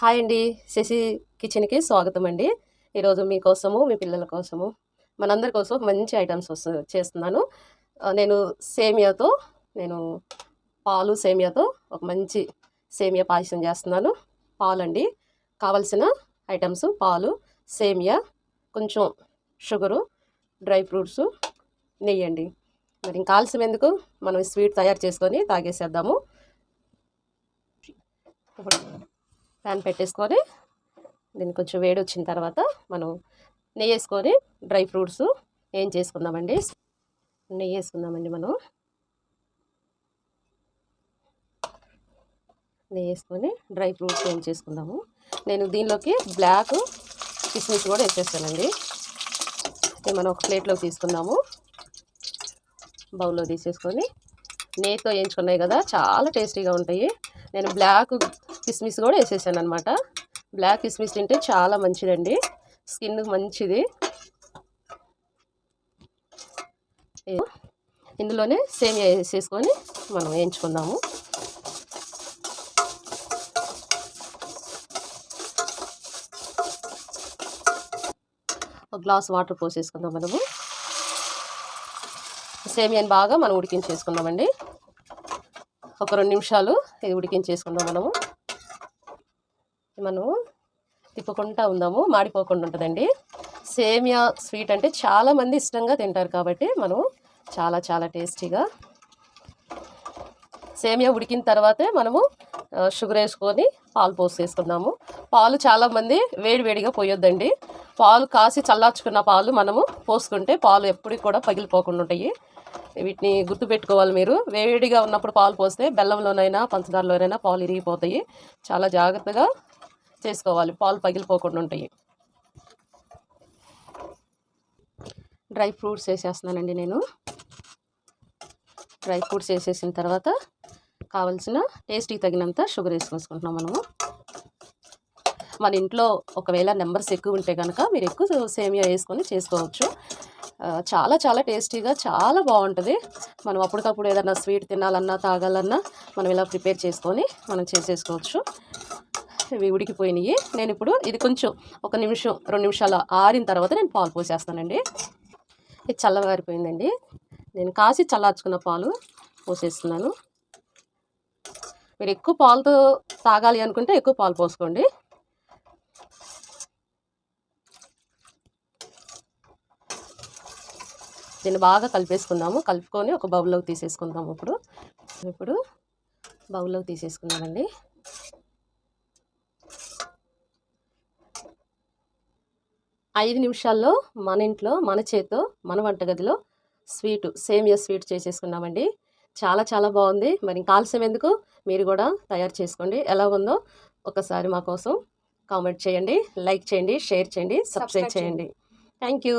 Hi అండి శశి కిచెన్కి స్వాగతం అండి ఈరోజు మీకోసము మీ పిల్లల కోసము మనందరి కోసం మంచి ఐటమ్స్ వస్తు చేస్తున్నాను. నేను సేమియాతో నేను పాలు సేమియాతో ఒక మంచి సేమియా పాయసం చేస్తున్నాను. పాలు అండి కావలసిన ఐటమ్స్ పాలు సేమియా కొంచెం షుగరు డ్రై ఫ్రూట్స్ నెయ్యి అండి. మరి ఇంకా ఎందుకు? మనం స్వీట్ తయారు చేసుకొని తాగేసేద్దాము. ప్యాన్ పెట్టేసుకొని దీన్ని కొంచెం వేడి వచ్చిన తర్వాత మనం నెయ్యి వేసుకొని డ్రై ఫ్రూట్స్ ఏం చేసుకుందామండి? నెయ్యి వేసుకుందామండి మనం. నెయ్యి వేసుకొని డ్రై ఫ్రూట్స్ ఏం చేసుకుందాము? నేను దీనిలోకి బ్లాక్ కిస్మిస్ కూడా వేసేస్తానండి. మనం ఒక ప్లేట్లోకి తీసుకుందాము. బౌల్లో తీసేసుకొని నెయ్యితో వేయించుకున్నాయి కదా చాలా టేస్టీగా ఉంటాయి. నేను బ్లాక్ కిస్మిస్ కూడా వేసేసాను అనమాట బ్లాక్ కిస్మిస్ తింటే చాలా మంచిదండి. స్కిన్ మంచిది. ఏ- ఇందులోనే సేమియా వేసేసుకొని మనం వేయించుకుందాము. ఒక గ్లాస్ వాటర్ పోసేసుకుందాం మనము. సేమియాని బాగా మనం ఉడికించేసుకుందామండి. ఒక రెండు నిమిషాలు ఇది ఉడికించేసుకుందాం మనము. మనము తిప్పుకుంటా ఉందాము మాడిపోకుండా ఉంటుందండి. సేమియా స్వీట్ అంటే చాలామంది ఇష్టంగా తింటారు కాబట్టి మనం చాలా చాలా టేస్టీగా సేమియా ఉడికిన తర్వాతే మనము షుగర్ వేసుకొని పాలు పోసేసుకుందాము. పాలు చాలామంది వేడివేడిగా పోయొద్దండి. పాలు కాసి చల్లార్చుకున్న పాలు మనము పోసుకుంటే పాలు ఎప్పటికి కూడా పగిలిపోకుండా ఉంటాయి. వీటిని గుర్తుపెట్టుకోవాలి మీరు. వేడిగా ఉన్నప్పుడు పాలు పోస్తే బెల్లంలోనైనా పంచదారలోనైనా పాలు ఇరిగిపోతాయి. చాలా జాగ్రత్తగా చేసుకోవాలి. పాలు పగిలిపోకుండా ఉంటాయి. డ్రై ఫ్రూట్స్ వేసేస్తున్నానండి నేను. డ్రై ఫ్రూట్స్ వేసేసిన తర్వాత కావలసిన టేస్ట్కి తగినంత షుగర్ వేసుకుంటున్నాం మనము. మన ఇంట్లో ఒకవేళ నెంబర్స్ ఎక్కువ ఉంటే కనుక మీరు ఎక్కువ సేమియా వేసుకొని చేసుకోవచ్చు. చాలా చాలా టేస్టీగా చాలా బాగుంటుంది. మనం అప్పటికప్పుడు ఏదైనా స్వీట్ తినాలన్నా తాగాలన్నా మనం ఇలా ప్రిపేర్ చేసుకొని మనం చేసేసుకోవచ్చు. ఇవి ఉడికిపోయినాయి. నేను ఇప్పుడు ఇది కొంచెం ఒక నిమిషం రెండు నిమిషాలు ఆరిన తర్వాత నేను పాలు పోసేస్తానండి. ఇది చల్లగారిపోయిందండి. నేను కాసి చల్లార్చుకున్న పాలు పోసేస్తున్నాను. మీరు ఎక్కువ పాలతో తాగాలి అనుకుంటే ఎక్కువ పాలు పోసుకోండి. దీన్ని బాగా కలిపేసుకుందాము. కలుపుకొని ఒక బౌల్లోకి తీసేసుకుందాము ఇప్పుడు. ఇప్పుడు బౌల్లోకి తీసేసుకుందామండి ఐదు నిమిషాల్లో మన ఇంట్లో మన చేత్తో మన వంటగదిలో స్వీట్ సేమియా స్వీట్ చేసేసుకున్నామండి. చాలా చాలా బాగుంది. మరి కాల్సం ఎందుకు? మీరు కూడా తయారు చేసుకోండి. ఎలా ఉందో ఒకసారి మా కోసం కామెంట్ చేయండి. లైక్ చేయండి షేర్ చేయండి సబ్స్క్రైబ్ చేయండి. Thank you.